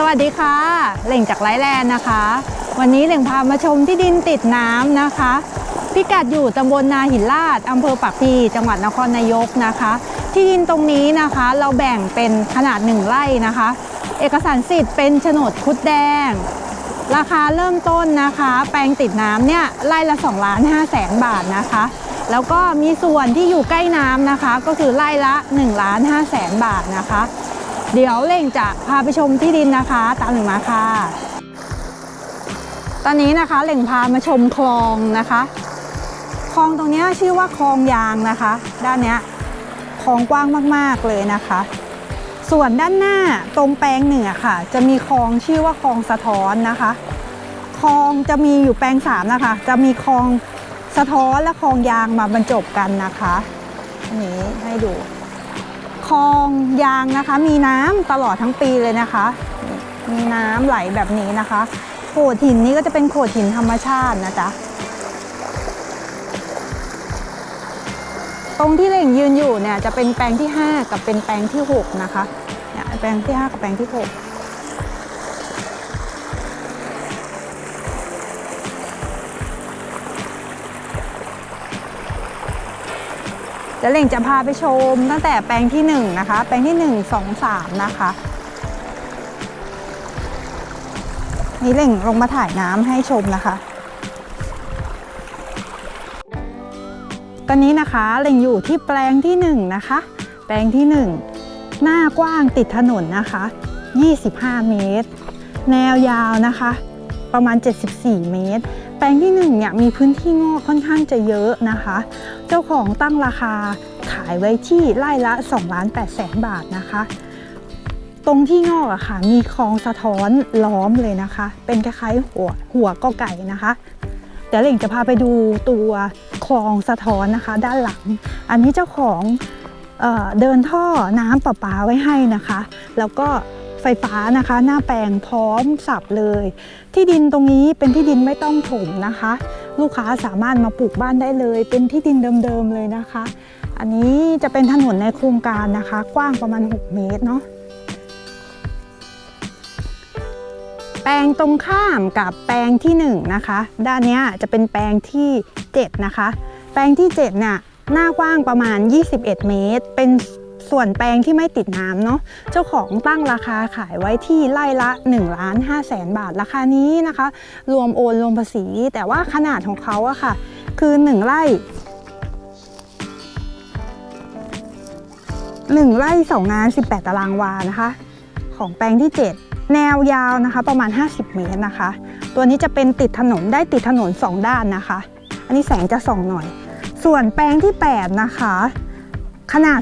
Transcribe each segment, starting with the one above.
สวัสดีค่ะเหล่งจากไลฟ์แลนด์นะคะ วันนี้เหล่งพามาชมที่ดินติดน้ำนะคะ พิกัดอยู่ตำบลนาหินลาดอำเภอปากพีจังหวัดนครนายกนะคะ ที่ดินตรงนี้นะคะเราแบ่งเป็นขนาดหนึ่งไร่นะคะ เอกสารสิทธิ์เป็นโฉนดคุดแดง ราคาเริ่มต้นนะคะ แปลงติดน้ำเนี่ยไร่ละ2ล้าน5แสนบาทนะคะ แล้วก็มีส่วนที่อยู่ใกล้น้ำนะคะ ก็คือไร่ละ1ล้าน5แสนบาทนะคะ เดี๋ยวเล่งจะพาไปชมที่ดินนะคะ ตามหนึ่งมาค่ะ ตอนนี้นะคะเล่งพามาชมคลองนะคะ คลองตรงนี้ชื่อว่าคลองยางนะคะ ด้านเนี้ยคลองกว้างมากๆเลยนะคะ ส่วนด้านหน้าตรงแปลงเหนือค่ะ จะมีคลองชื่อว่าคลองสะท้อนนะคะ คลองจะมีอยู่แปลงสามนะคะ จะมีคลองสะท้อนและคลองยางมาบรรจบกันนะคะนนี้ให้ดู คลองยางนะคะ มีน้ำตลอดทั้งปีเลยนะคะ มีน้ำไหลแบบนี้นะคะโขดหินนี้ก็จะเป็นโขดหินธรรมชาตินะจ๊ะตรงที่เล่งยืนอยู่เนี่ยจะเป็นแปลงที่ 5 กับเป็นแปลงที่ 6 นะคะเนี่ยแปลงที่ 5 กับแปลงที่ 6 เดี๋ยวเล่งจะพาไปชมตั้งแต่แปลงที่1นะคะ แปลงที่ 1 2 3 นะคะ นี่เล่งลงมาถ่ายน้ำให้ชมนะคะตอนนี้นะคะเล่งอยู่ที่แปลงที่1นะคะ แปลงที่ 1 หน้ากว้างติดถนนนะคะ 25 เมตร แนวยาวนะคะ ประมาณ 74 เมตร แปลงที่1เนี่ยมีพื้นที่งอกค่อนข้างจะเยอะนะคะ เจ้าของตั้งราคาขายไว้ที่ไร่ละ2ล้าน8แสนบาทนะคะ ตรงที่งอกอะค่ะมีคลองสะท้อนล้อมเลยนะคะ เป็นคล้ายๆหัวหัวก็ไก่นะคะเดี๋ยวเหล่งจะพาไปดูตัวคลองสะท้อนนะคะ ด้านหลัง อันนี้เจ้าของเอเดินท่อน้ำประปาไว้ให้นะคะ แล้วก็ ไฟฟ้านะคะ หน้าแปลงพร้อมสับเลย ที่ดินตรงนี้เป็นที่ดินไม่ต้องถมนะคะ ลูกค้าสามารถมาปลูกบ้านได้เลย เป็นที่ดินเดิมๆเลยนะคะ อันนี้จะเป็นถนนในโครงการนะคะ กว้างประมาณ 6 เมตรเนาะแปลงตรงข้ามกับแปลงที่1นะคะ ด้านนี้จะเป็นแปลงที่ 7 นะคะ แปลงที่7น่ะหน้ากว้างประมาณ 21 เมตร เป็น ส่วนแปลงที่ไม่ติดน้ำเนาะเจ้าของตั้งราคาขายไว้ที่ไร่ละ1ล้าน5แสนบาทราคานี้นะคะ รวมโอนรวมภาษี แต่ว่าขนาดของเขาอะค่ะ คือ 1 ไร่1ไร่2งาน18 ตารางวานะคะ ของแปลงที่ 7 แนวยาวนะคะ ประมาณ 50 เมตรนะคะ ตัวนี้จะเป็นติดถนนได้ติดถนน 2 ด้านนะคะ อันนี้แสงจะส่องหน่อย ส่วนแปลงที่ 8 นะคะ ขนาด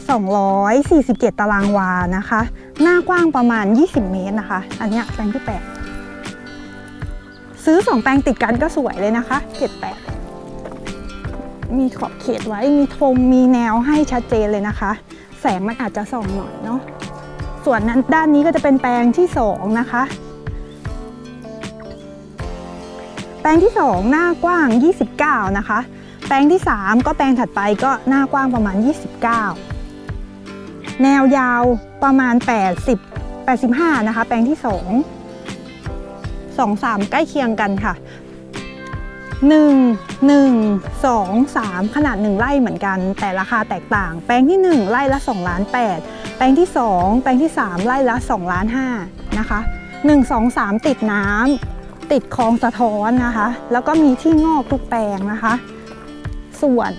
247 ตารางวานะคะ หน้ากว้างประมาณ 20 เมตรนะคะ อันนี้แปลงที่ 8 ซื้อ 2 แปลงติดกันก็สวยเลยนะคะ78มีขอบเขตไว้ มีธง มีแนวให้ชัดเจนเลยนะคะ แสงมันอาจจะส่องหน่อยเนาะ ส่วนนั้นด้านนี้ก็จะเป็นแปลงที่ 2 นะคะ แปลงที่ 2 หน้ากว้าง 29 นะคะ แปลงที่ 3 ก็แปลงถัดไปก็หน้ากว้างประมาณ 29 แนวยาวประมาณ 80 85 นะคะ แปลงที่ 2 2 3 ใกล้เคียงกันค่ะ 1 1 2 3 ขนาด 1 ไร่เหมือนกัน แต่ราคาแตกต่าง แปลงที่ 1 ไร่ละ2ล้าน8แปลงที่ 2 แปลงที่ 3 ไร่ละ2ล้าน5นะคะ 1 2 3 ติดน้ำติดคลองสะท้อนนะคะ แล้วก็มีที่งอกทุกแปลงนะคะ ส่วน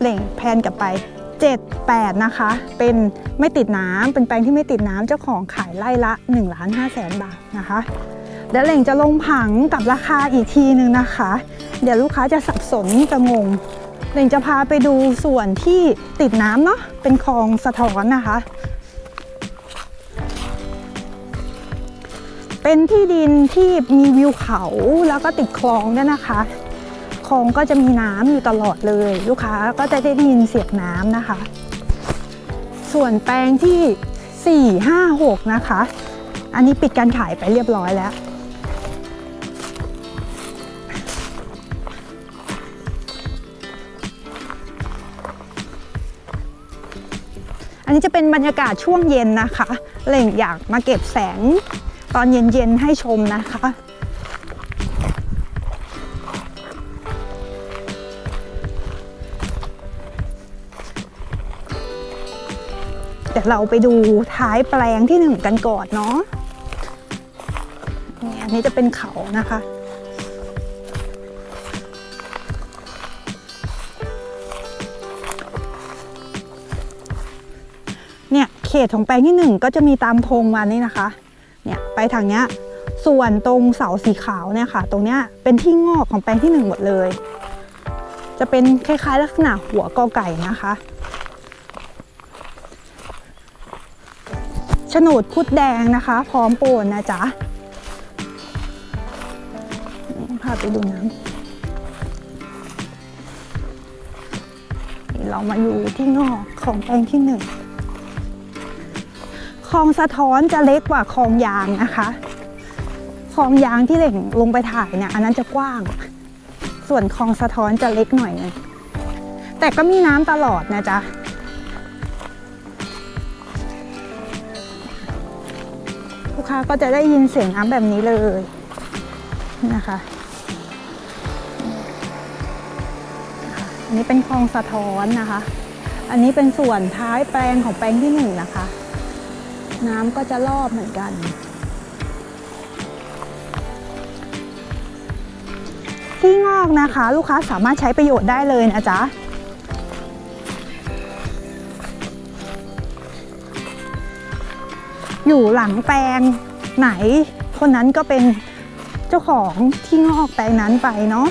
เหล่งแพนกลับไป 7 8 นะคะ เป็นไม่ติดน้ำเป็นแปลงที่ไม่ติดน้ำเจ้าของขายไร่ละ1ล้าน5แสนบาทนะคะเดี๋ยวเหล่งจะลงผังกับราคาอีกทีหนึ่งนะคะ เดี๋ยวลูกค้าจะสับสนจะงงเหล่งจะพาไปดูส่วนที่ติดน้ำเนาะเป็นคลองสะท้อนนะคะ เป็นที่ดินที่มีวิวเขาแล้วก็ติดคลองด้วยนะคะ คลองก็จะมีน้ำอยู่ตลอดเลย ลูกค้าก็จะได้ยินเสียงน้ำนะคะ ส่วนแปลงที่ 4 5 6 นะคะ อันนี้ปิดการขายไปเรียบร้อยแล้ว อันนี้จะเป็นบรรยากาศช่วงเย็นนะคะเล่งอยากมาเก็บแสงตอนเย็นๆให้ชมนะคะ เราไปดูท้ายแปลงที่หนึ่งกันก่อนเนาะนี่อันนี้จะเป็นเขานะคะเนี่ยเขตของแปลงที่หนึ่งก็จะมีตามธงมานี่นะคะเนี่ยไปทางเนี้ยส่วนตรงเสาสีขาวเนี่ยค่ะ ตรงเนี้ยเป็นที่งอกของแปลงที่หนึ่งหมดเลย จะเป็นคล้ายๆ ลักษณะหัวกอไก่นะคะ ฉนดพุดแดงนะคะ พร้อมโปนนะจ๊ะพาไปดูน้ำนี่เรามาอยู่ที่งอกของแปลงที่หนึ่งคลองสะท้อนจะเล็กกว่าคลองยางนะคะคลองยางที่เหล่งลงไปถ่ายเนี่ยอันนั้นจะกว้าง ส่วนคลองสะท้อนจะเล็กหน่อยนึงแต่ก็มีน้ำตลอดนะจ๊ะ ลูกค้าก็จะได้ยินเสียงน้ำแบบนี้เลยนะคะอันนี้เป็นคลองสะท้อนนะคะ อันนี้เป็นส่วนท้ายแปลงของแปลงที่หนึ่งนะคะ น้ำก็จะรอบเหมือนกันที่งอกนะคะ ลูกค้าสามารถใช้ประโยชน์ได้เลยนะจ๊ะ อยู่หลังแปลงไหน คนนั้นก็เป็นเจ้าของที่งอกแปลงนั้นไปเนาะ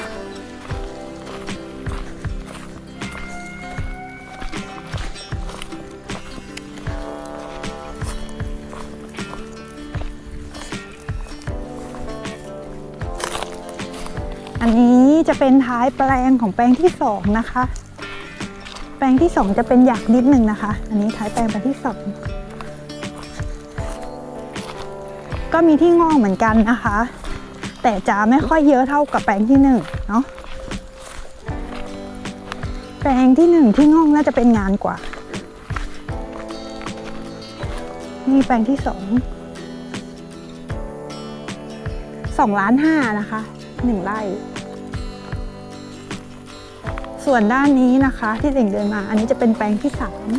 อันนี้จะเป็นท้ายแปลงของแปลงที่สองนะคะ แปลงที่สองจะเป็นหยักนิดนึงนะคะ อันนี้ท้ายแปลงแปลงที่สอง ก็มีที่งอกเหมือนกันนะคะ แต่จะไม่ค่อยเยอะเท่ากับแปลงที่หนึ่งเนาะแปลงที่หนึ่งที่งอกน่าจะเป็นงานกว่านี่แปลงที่สองสองล้านห้านะคะหนึ่งไร่ส่วนด้านนี้นะคะที่เด่งเดินมา อันนี้จะเป็นแปลงที่สาม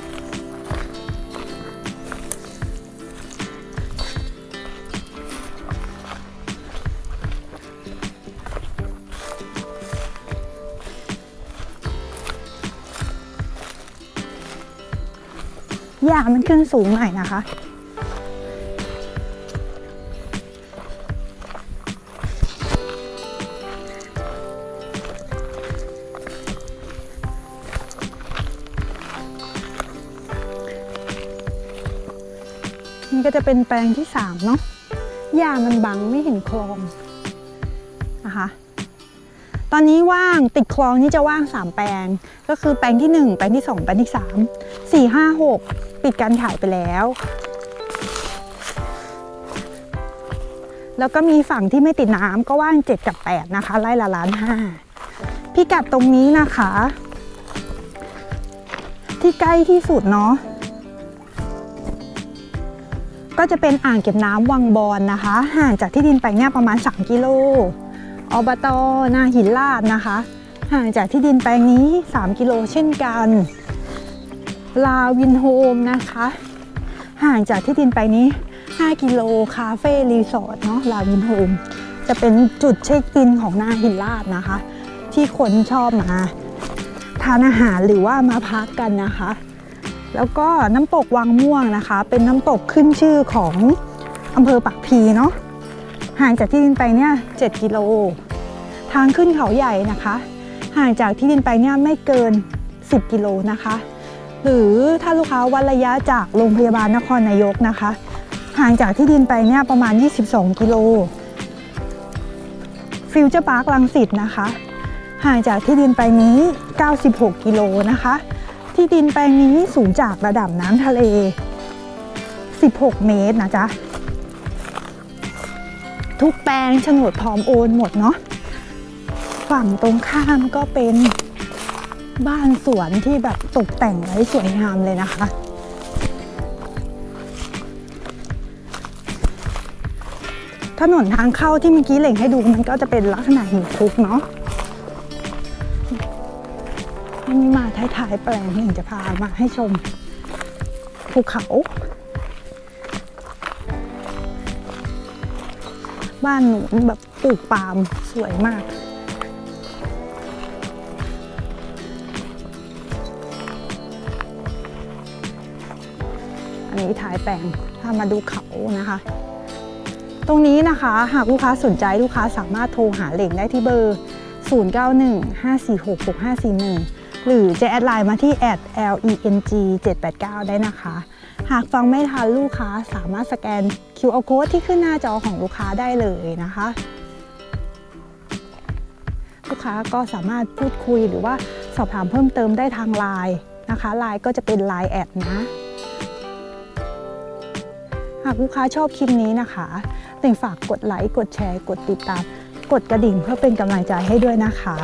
หญ้ามันขึ้นสูงหน่อยนะคะ นี่ก็จะเป็นแปลงที่สามเนาะหญ้ามันบังไม่เห็นคลอง ตอนนี้ว่างติดคลองนี่จะว่าง 3 แปลง ก็คือแปลงที่ 1 แปลงที่ 2 แปลงที่ 3 4 5 6 ปิดการขายไปแล้ว แล้วก็มีฝั่งที่ไม่ติดน้ำก็ว่าง 7 กับ 8 นะคะไร่ละล้านห้าพิกัดตรงนี้นะคะ ที่ใกล้ที่สุดเนาะก็จะเป็นอ่างเก็บน้ำวังบอนนะคะ ห่างจากที่ดินไปเนี่ยประมาณ 3 กิโล อบตนาหินลาดนะคะ ห่างจากที่ดินแปลงนี้ 3 กิโลเช่นกัน ลาวินโฮมนะคะ ห่างจากที่ดินไปนี้ 5 กิโลคาเฟ่รีสอร์ทเนาะลาวินโฮมจะเป็นจุดเช็คอินของนาหินลาดนะคะ ที่คนชอบมาทานอาหารหรือว่ามาพักกันนะคะ แล้วก็น้ำตกวังม่วงนะคะ เป็นน้ำตกขึ้นชื่อของอำเภอปักพีเนาะห่างจากที่ดินไปเนี่ย 7 กิโล ทางขึ้นเขาใหญ่นะคะ ห่างจากที่ดินไปเนี่ยไม่เกิน 10 กิโลนะคะ หรือถ้าลูกค้าวัดระยะจากโรงพยาบาลนครนายกนะคะ ห่างจากที่ดินไปเนี่ยประมาณ 22 กิโลฟิวเจอร์พาร์คลังสิตนะคะ ห่างจากที่ดินไปนี้ 96 กิโลนะคะ ที่ดินแปลงนี้สูงจากระดับน้ำทะเล 16 เมตรนะจ๊ะทุกแปลงโฉนดพร้อมโอนหมดเนาะ ฝั่งตรงข้ามก็เป็นบ้านสวนที่แบบตกแต่งไว้สวยงามเลยนะคะ ถนนทางเข้าที่เมื่อกี้เหล่งให้ดูมันก็จะเป็นลักษณะหินคุกเนาะอันนี้มาท้ายๆแปลงเล่งจะพามาให้ชมภูเขา บ้านหนูแบบปลูกปาล์มสวยมาก อันนี้ท้ายแปลงถ้ามาดูเขานะคะ ตรงนี้นะคะหากลูกค้าสนใจลูกค้าสามารถโทรหาเหล่งได้ที่เบอร์ 0915466541 หรือจะแอดไลน์มาที่ @leng 789 ได้นะคะ หากฟังไม่ทันลูกค้าสามารถสแกน QR code ที่ขึ้นหน้าจอของลูกค้าได้เลยนะคะ ลูกค้าก็สามารถพูดคุยหรือว่าสอบถามเพิ่มเติมได้ทางไลน์นะคะไลน์ก็จะเป็น Line แอดนะ หากลูกค้าชอบคลิปนี้นะคะติ่งฝากกดไลค์ กดแชร์ กดติดตาม กดกระดิ่งเพื่อเป็นกำลังใจให้ด้วยนะคะ